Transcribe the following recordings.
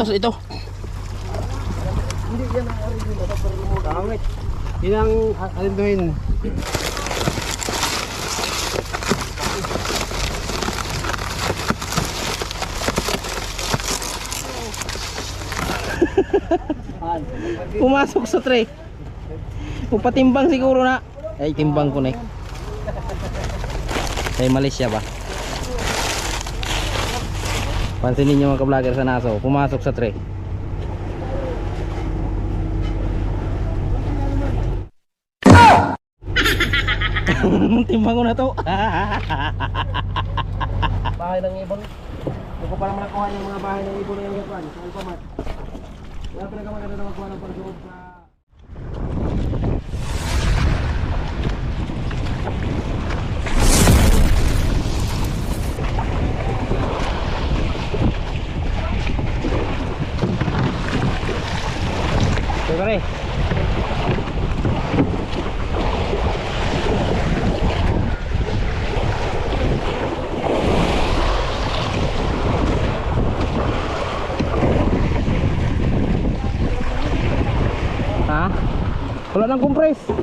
ito, ito. Hindi yan ang original. Pangit. Yan ang ah, alinduhin. Pumasok sa tray. Upatimbang siguro na. Ay, timbang ko na eh. Sa Malaysia ba? Pansinin nyo mga ka-vlogger sa naso. Pumasok sa tray. timbang ko na to. Bahay ng ibon. Hindi ko pa naman nakuha yung mga bahay ng ibon yung gatuan. Sa Alpamat. Kaya pinakamaganda na magkuha ng pagsuot sa... Okay, pare. Ha? Nang compress.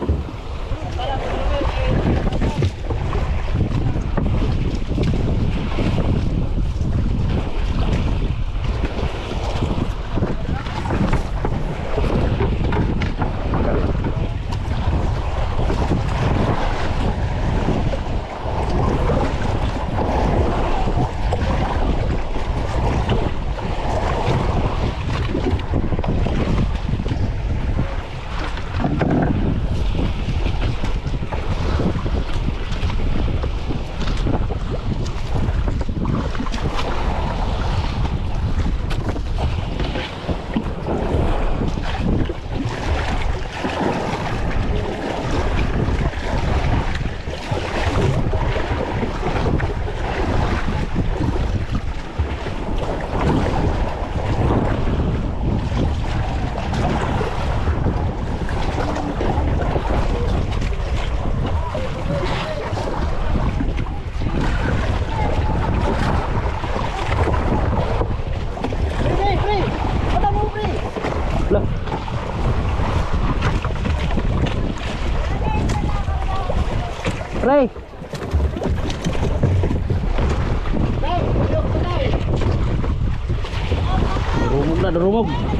操你妈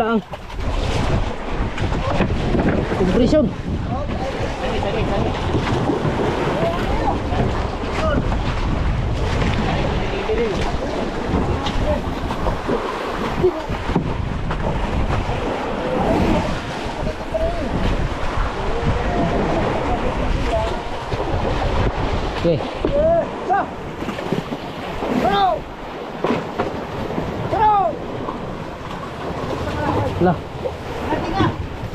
Nawala ang compression. Okay. Lah.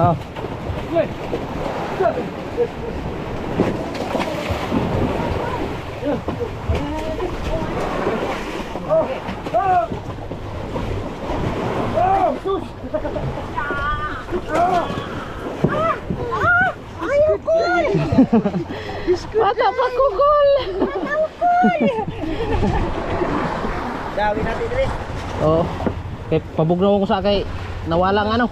Oh. Bata pa kukul. Dawi natin rin. Oo. Kay pabugnaw ko sa kay nawalang ano.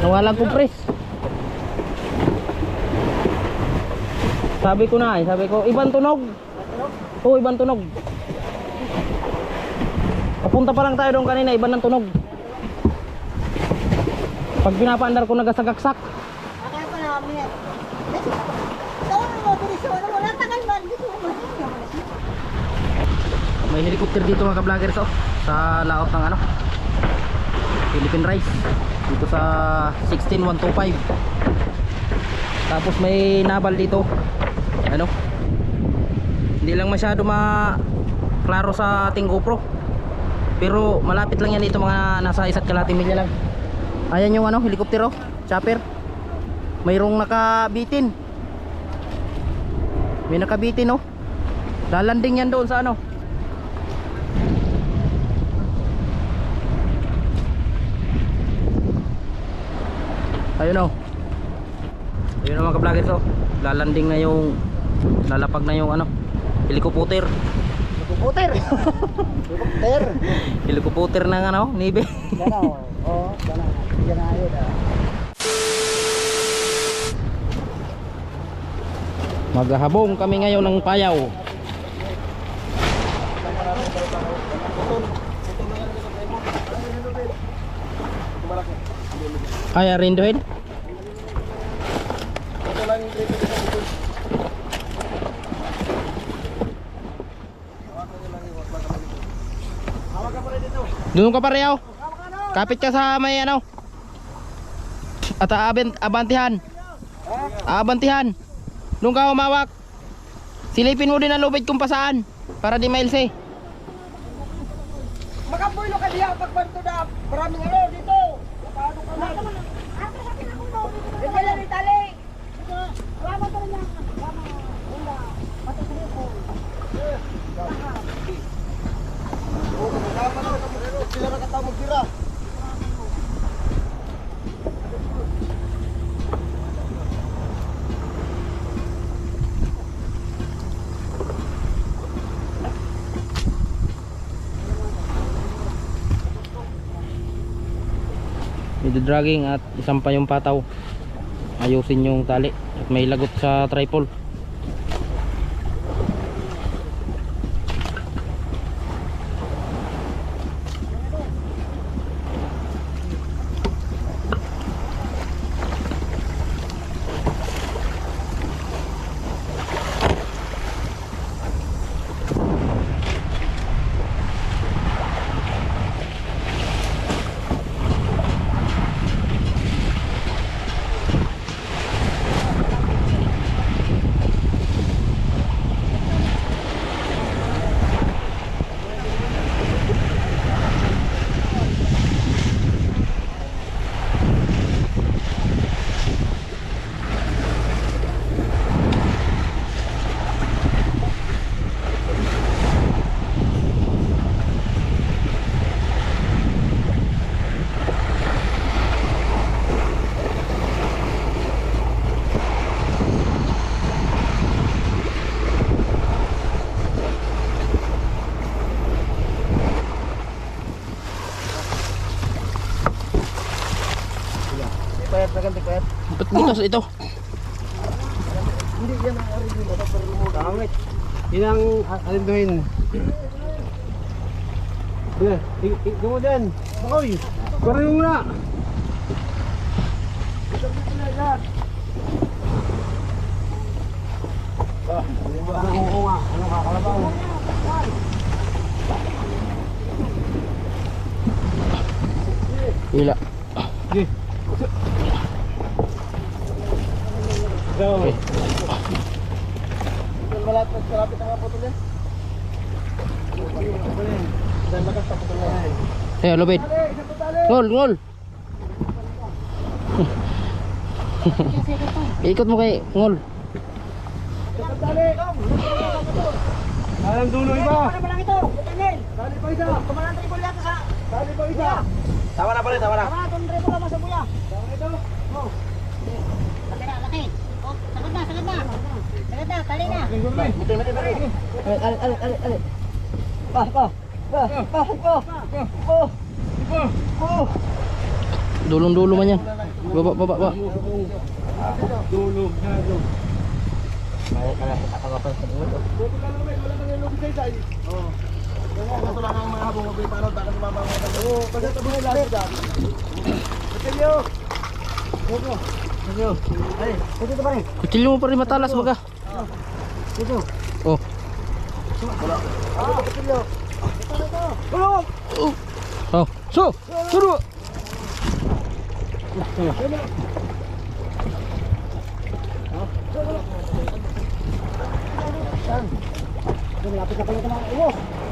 Nawalang compress. Sabi ko na, eh, sabi ko, ibang tunog. Oo, ibang tunog. Papunta pa lang tayo doon kanina, iba ng tunog. Pag pinapaandar ko nagasagaksak. Akala ko tagal ba? Dito mo. May helicopter dito mga ka-vloggers oh, sa laot ng ano. Philippine rice. Dito sa 16125 tapos may nabal dito. Ano? Hindi lang masyado ma klaro sa ating GoPro. Pero malapit lang yan dito mga nasa isa't kalating milya lang. Ayan yung ano helikoptero chopper. Mayroong nakabitin. May nakabitin oh. Lalanding yan doon sa ano ayun oh ayun oh mga ka-vloggers oh lalanding na yung lalapag na yung ano helicopter Puputer. Puputer. helicopter ng ano nibe Gana o. Oo, gana. Gana yun ah. maghahabong kami ngayon ng payaw ay arindohin Doon ka pa Riyaw. Kapit ka sa may ano. At aabent, abantihan. Abantihan. Doon ka humawak. Silipin mo din ang lubid kung pasaan. Para di miles eh. Makapulo ka diya pagbanto na maraming ano dito. Paano ka man? Ate, sa pinakong Yan pala ni Tali. Wala pa rin yan. Wala. Wala. Matutuloy ko. Oo, kasama na kami. Sila na katao magtira. Medyo dragging at isang pa yung pataw. Ayusin yung tali at may lagot sa tripod. Butas ito? Hindi yan ang original. Pero mo. Pangit. Yun ang alinduhin. Sige, ikaw mo dyan. Makoy, parang mo na. Ah, oo nga. Ano kakalabaw? Hila. Go. Okay. Malapit, malapit ang kaputol yan. Dahil lakas sa putol yan. Eh, lubid. Ngol, ngol. Ikot mo kay ngol. Alam dulo iba. Dali pa isa. Kumalang triple yata sa... Dali pa isa. Tawa na pala, tawa na. Tama, itong triple lang sa buya. Tawa na ito. Oh. Laki na, laki. Oh, sagad na, sagad na. Na, tali na. Na rin. Alit, alit, alit, alit. Pa, pa. Pa, pa, pa. Oh, Iba. oh. Dulong-dulo man yan. Baba, baba, baba. Dulo. Dulo. Buti ka lang. Wala nang lubid sa isa. Oo. Ito lang ang mga habong mabay para baka tayo. Oo, pagkat ito mga lahat dyan. Ito Ito pa rin. Kutsilyo mo pa rin matalas baga. Ito. Oh. Ah, ito. Ito ito. Tulong! Oh. So, suru. Ulos.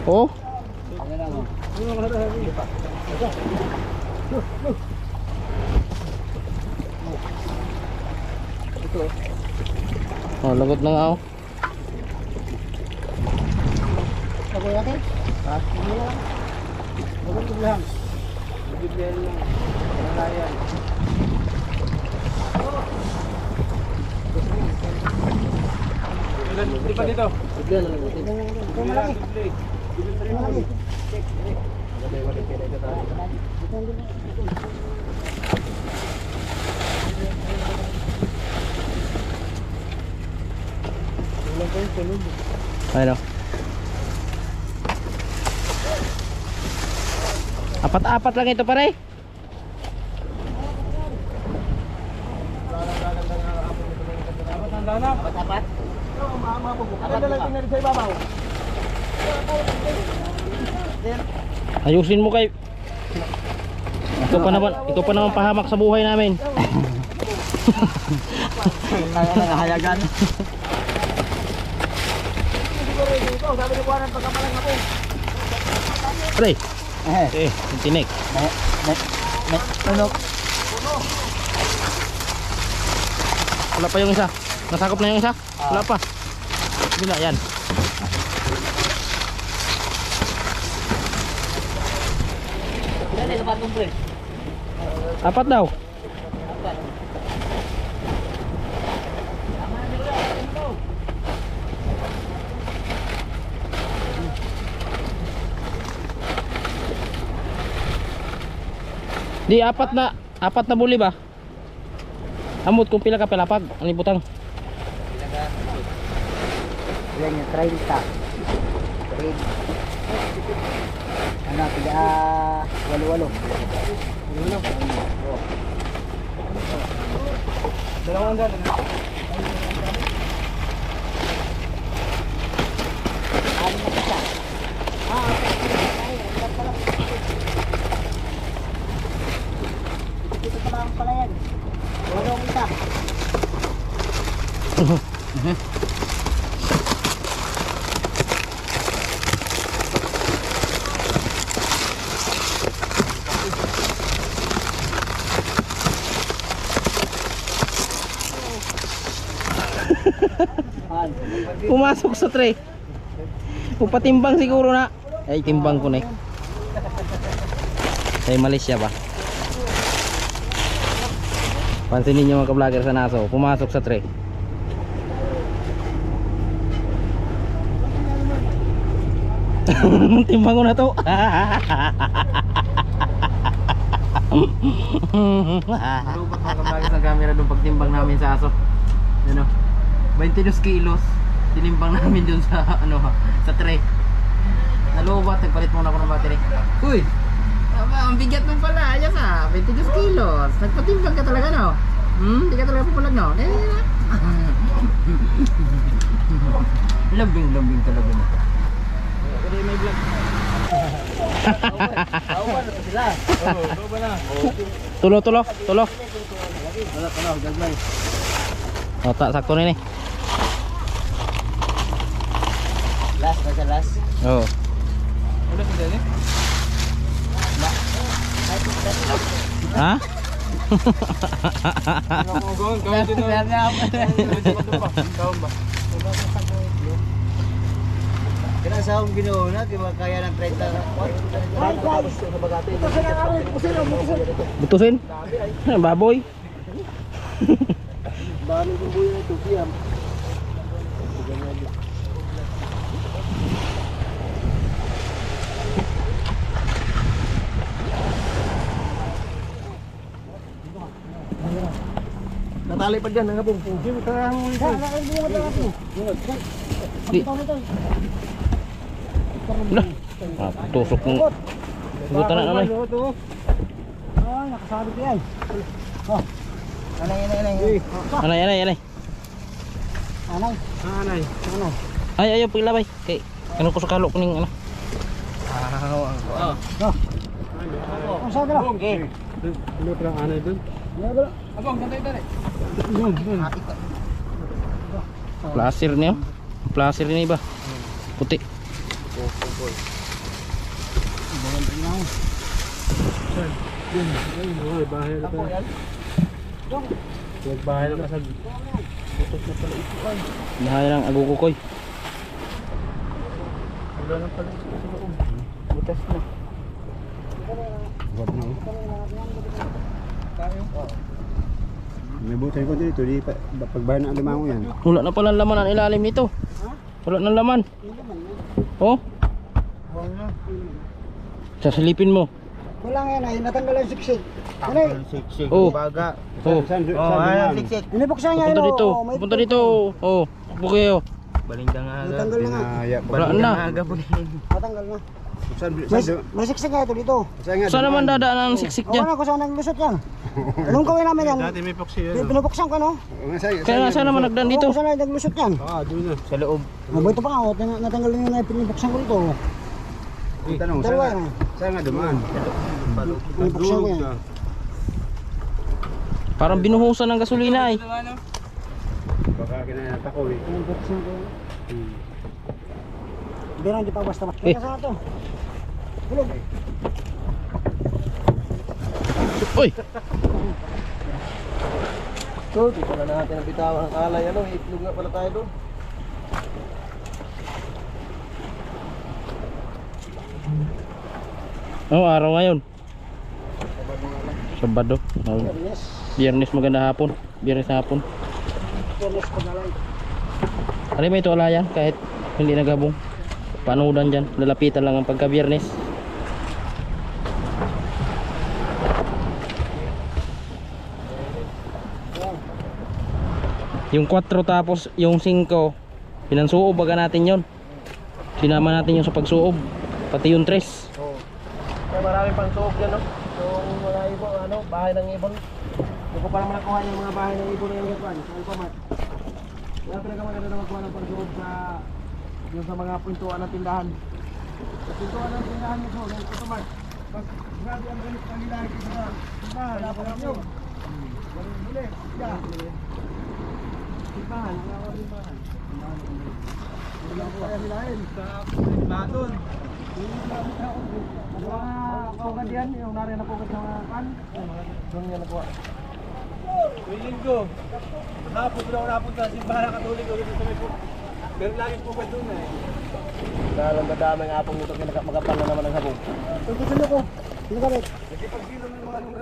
Oh. Oh, lagot na nga oh. Saboy natin? Ha? Hindi na lang. Huwag kang lang. Bibigyan lang. Nalayan. Hindi pa dito. Bigyan na lang natin. Ito malaki. Ito malaki. Ano? Apat-apat lang ito pare. Apat-apat? Oo, maamabubo. Apat na lang tingnan sa ibabaw. Ayusin mo kay Ikaw pa naman, ikaw pa naman pahamak sa buhay namin. Nangahayagan. Dito, sabi ni Juanan pagkamalang ako. Eh, eh, tinik. me, me, me, ano? Wala pa yung isa. Nasakop na yung isa? Wala pa. Bila yan. Ilan na pre? Apat daw. Di apat na apat na buli ba? Amot kung pila ka pelapag, ani butang. Ilan yung 30. Trade. Ano, tiga walo-walo. Walo. Dalawang daan. Ano na isa? Ah, okay. Ang pala. Dito pa lang pala yan. Walong isa. Pumasok sa tray. Upatimbang siguro na. Ay, timbang ko na eh. Sa Malaysia ba? Pansinin niyo mga ka-vlogger sa naso. Pumasok sa tray. timbang ko na to. Lubat mga ka-vlogger sa camera doon pagtimbang namin sa aso. Ano? 22 kilos tinimbang namin dun sa ano ha, sa tray nalubat nagpalit muna ako ng battery. Uy! Aba, ang bigat mo pala ayos ha 22 kilos. Nagpatimbang ka talaga no? Hmm? Di ka talaga papalag no? Eh, lambing lambing talaga nito Pwede may vlog. Tulo tulo tulo. Wala ka na, gagmay. o tak sakto na ni Nasa last. oo Ulo sa dali? ha Gawin, gawin dito. Kaya nga ba? Kaya sa akong ginawa na, di ba kaya ng 30 na sa butusin baboy Dami kong buhay na ito, siyam. Natali pa dyan, ang abong. Hindi mo tarang mo ito. di Lah, ah, tusok mo. Buta na nanay. Ah, nakasabit yan. Oh. Anay, anay, anay. Anay, anay, anay. Anay. Anay. Anay. Ay, ayaw pagilabay. Kay, ano ko sa kalok ning ano. Oh. Ang sabi lang. Okay. Ano pa lang anay dun? Abang, tantay tari. Placer niya. Placer niya iba. Puti. Ay, bahay na pa. Nagbahay na kasag. Bahay ng agukukoy. Wala nang pala sa loob. Butas na. Wag na. May butay ko dito, di pa pagbayan ng alimango yan. Wala na pala laman ang ilalim nito. Wala na laman. Oh, sasalipin mo. Wala nga yan ay, natanggal ang siksik. Ano eh, Siksik. Oh. Baga. Oh, Oh, ayan, siksik. inibuksan niya punta yun, dito. oh, may- Punta dito. Oh, bukayo. Balingdang aga. Natanggal na nga. Wala Balingdang na. aga po Natanggal na. Saan, May, saan, may siksik nga ito dito. saan Saan naman dadaan ang siksik dyan? na, kung saan naglusot yan. Anong gawin namin yan? Dati may poksi Pin- Pinubuksan ko, no? Saan- Kaya nga saan naman nagdaan Oo, dito? kung saan naglusot yan. Ah, doon na. Sa loob. Mabuhay pa nga, oh, tina- natanggal na yun na pinubuksan ko dito. Ang tanong, saan, Dalawa nga- yan. saan nga dumaan? Pinubuksan ko yan. Parang binuhusan ng gasolina eh. Baka kinayat ako eh. Pinubuksan ko yan. Na, hindi pa basta. Eh. Eh. Kasama to. Hulog. Uy, So, di pala natin ang bitawan ng alay. Ano, itlog nga pala tayo doon. oh, araw ngayon. Sabado. Oh. Biyernes maganda hapon. Biyernes hapon. Tulos ko na lang. Ano ba ito alayan kahit hindi nagabong. Panudan dyan. Lalapitan lang ang pagka Yung 4 tapos yung 5 pinansuob baga natin yon. Sinama natin yung sa pagsuob. Pati yung 3. Oo. Kaya marami pang suog dyan, no? Yung mga ibon, ano, bahay ng ibon. Hindi ko pa naman nakuha yung mga bahay ng ibon na yung gatwan. Sa Alpamat. Kaya pinakamaganda na magkuha ng pagsuog sa yung sa mga pintuan ng tindahan. Sa pintuan ng tindahan nyo, so, yung Alpamat. Mas grabe ang galit ng nila sa tindahan. Wala pa. Ganun muli. Yeah. Simbahan, wala ko simbahan. Wala ko kaya. Sa Baton. Mga kaugad yan, yung nari na pugad ng kan. Doon yan nakuha. Hapon na ako napunta sa simbahan dito sa may pug. Pero laging pugad doon eh. Dahil ang dadamay nga pong ito, magapal na naman ang sabong. Ito gusto ko. Sino ka, pag sino ng mga nung